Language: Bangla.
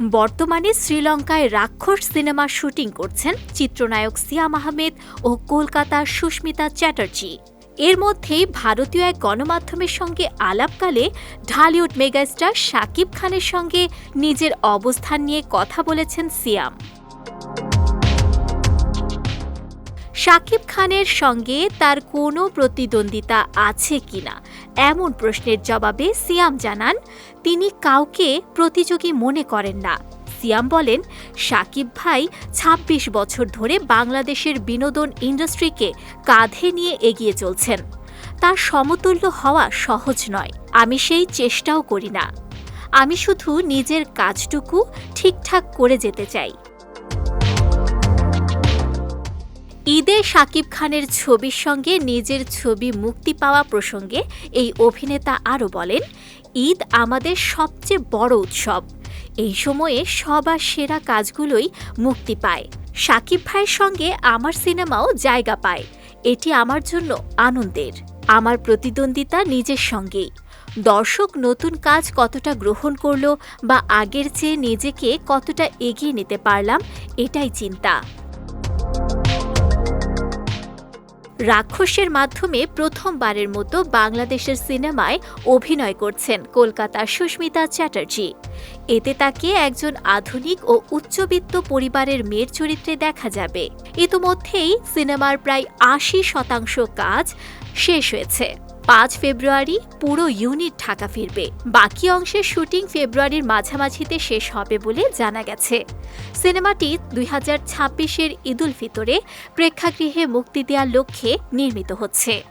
বর্তমানে শ্রীলঙ্কায় রাক্ষস সিনেমার শুটিং করছেন চিত্রনায়ক সিয়াম আহমেদ ও কলকাতার সুস্মিতা চ্যাটার্জি। এর মধ্যেই ভারতীয় এক গণমাধ্যমের সঙ্গে আলাপকালে ঢালিউড মেগাস্টার সাকিব খানের সঙ্গে নিজের অবস্থান নিয়ে কথা বলেছেন সিয়াম। শাকিব খানের সঙ্গে তার কোনো প্রতিদ্বন্দ্বিতা আছে কিনা? এমন প্রশ্নের জবাবে সিয়াম জানান, তিনি কাউকে প্রতিযোগী মনে করেন না। সিয়াম বলেন, সাকিব ভাই ২৬ বছর ধরে বাংলাদেশের বিনোদন ইন্ডাস্ট্রিকে কাঁধে নিয়ে এগিয়ে চলছেন। তার সমতুল্য হওয়া সহজ নয়, আমি সেই চেষ্টাও করি না। আমি শুধু নিজের কাজটুকু ঠিকঠাক করে যেতে চাই। ঈদে শাকিব খানের ছবির সঙ্গে নিজের ছবি মুক্তি পাওয়া প্রসঙ্গে এই অভিনেতা আরও বলেন, ঈদ আমাদের সবচেয়ে বড় উৎসব। এই সময়ে সবার সেরা কাজগুলোই মুক্তি পায়। শাকিব ভাইয়ের সঙ্গে আমার সিনেমাও জায়গা পায়। এটি আমার জন্য আনন্দের। আমার প্রতিদ্বন্দ্বিতা নিজের সঙ্গেই। দর্শক নতুন কাজ কতটা গ্রহণ করল বা আগের চেয়ে নিজেকে কতটা এগিয়ে নিতে পারলাম, এটাই চিন্তা। রাক্ষসের মাধ্যমে প্রথমবারের মতো বাংলাদেশের সিনেমায় অভিনয় করছেন কলকাতার সুস্মিতা চ্যাটার্জি। এতে তাকে একজন আধুনিক ও উচ্চবিত্ত পরিবারের মেয়ের চরিত্রে দেখা যাবে। ইতোমধ্যেই সিনেমার প্রায় আশি শতাংশ কাজ শেষ হয়েছে। পাঁচ ফেব্রুয়ারি পুরো ইউনিট ঢাকা ফিরবে। বাকি অংশের শুটিং ফেব্রুয়ারির মাঝামাঝিতে শেষ হবে বলে জানা গেছে। সিনেমাটি দুই হাজার ছাব্বিশের ঈদুল ফিতরে প্রেক্ষাগৃহে মুক্তি দেওয়ার লক্ষ্যে নির্মিত হচ্ছে।